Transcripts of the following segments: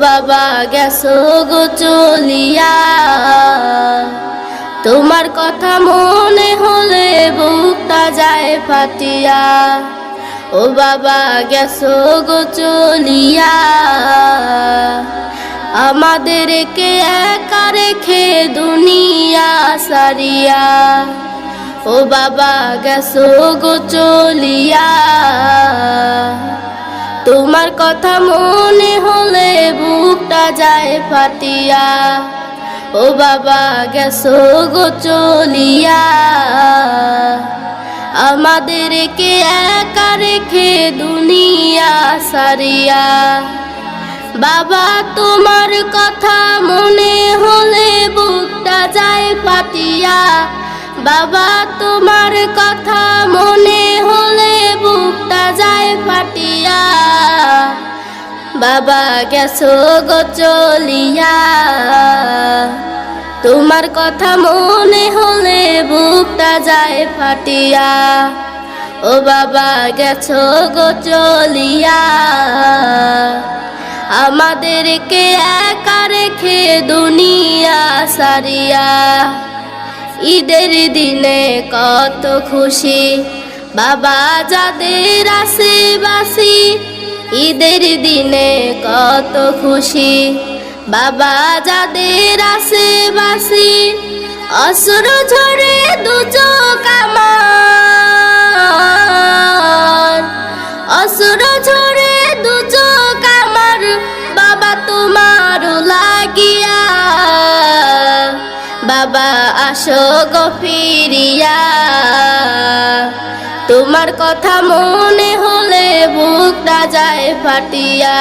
বাবা গেছো গো চলিয়া। তোমার কথা মনে হলে বুকটা যায় ফাটিয়া। ও বাবা গেছো গো চলিয়া। আমাদেরকে একা রেখে দুনিয়া সারিয়া। ও বাবা গেছো গো চলিয়া। তোমার কথা মনে হলে বুকটা যায় ফাটিয়া। ও বাবা, গেছো গো চলিয়া। আমাদেরকে একা রেখে দুনিয়া সারিয়া। বাবা, তোমার কথা মনে হলে বুকটা যায় ফাটিয়া। বাবা, তোমার কথা মনে বাবা গেছো গো চলিয়া। তোমার কথা মনে হলে বুকটা যায় ফাটিয়া। ও বাবা গেছো গো চলিয়া। আমাদেরকে একা রেখে দুনিয়া সারিয়া। ঈদের দিনে কত খুশি। বাবা যাদের আশেবাসী ঈদের দিনে কত খুশি। বাবা যাদের আশেবাসী অসুর ঝরে দু চোখ আমার। অসুর ঝরে দু চোখ বাবা তোমার লাগিয়া। বাবা আসো গো ফিরিয়া। তোমার কথা মনে হলে বুকটা যায় ফাটিয়া।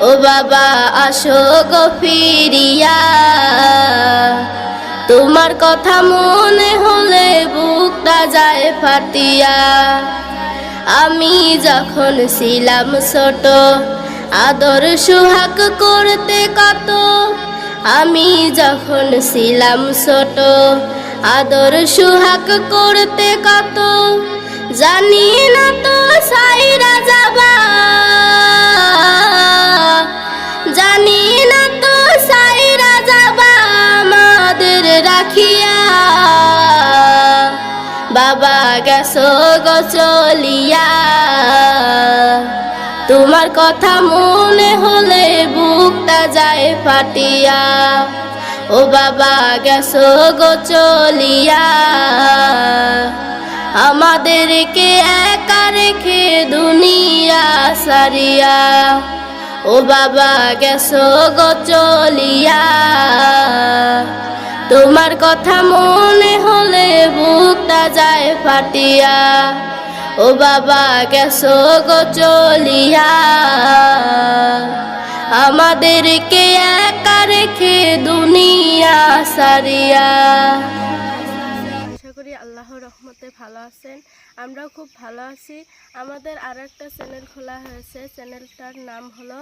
ও বাবা, আসো গো ফিরিয়া। তোমার কথা মনে হলে বুকটা যায় ফাটিয়া। আমি যখন ছিলাম ছোট, আদর সুহাগ করতে কত? আমি যখন ছিলাম ছোট আদর সুহাগ করতে কত জানি না তো সাইরা যাবা জানি না তো সাইরা যাবা আমাদের রাখিয়া। বাবা গেছো গো তোমার কথা মনে হলে বুকটা যায় ফাটিয়া। ও বাবা গেছো গো চলিয়া। আমাদেরকে একা রেখে দুনিয়া সারিয়া। ও বাবা গেছো গো চলিয়া। তোমার কথা মনে হলে বুকটা যায় ফাটিয়া। ও বাবা গেছো গো চলিয়া। আমাদেরকে একা রেখে দুনিয়া সারিয়া। আশা করি আল্লাহর রহমতে ভালো আছেন। আমরাও খুব ভালো আছি। আমাদের আর একটা চ্যানেল খোলা হয়েছে। চ্যানেলটার নাম হলো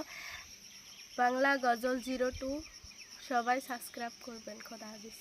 বাংলা গজল জিরো টু। সবাই সাবস্ক্রাইব করবেন। খোদা হাফিজ।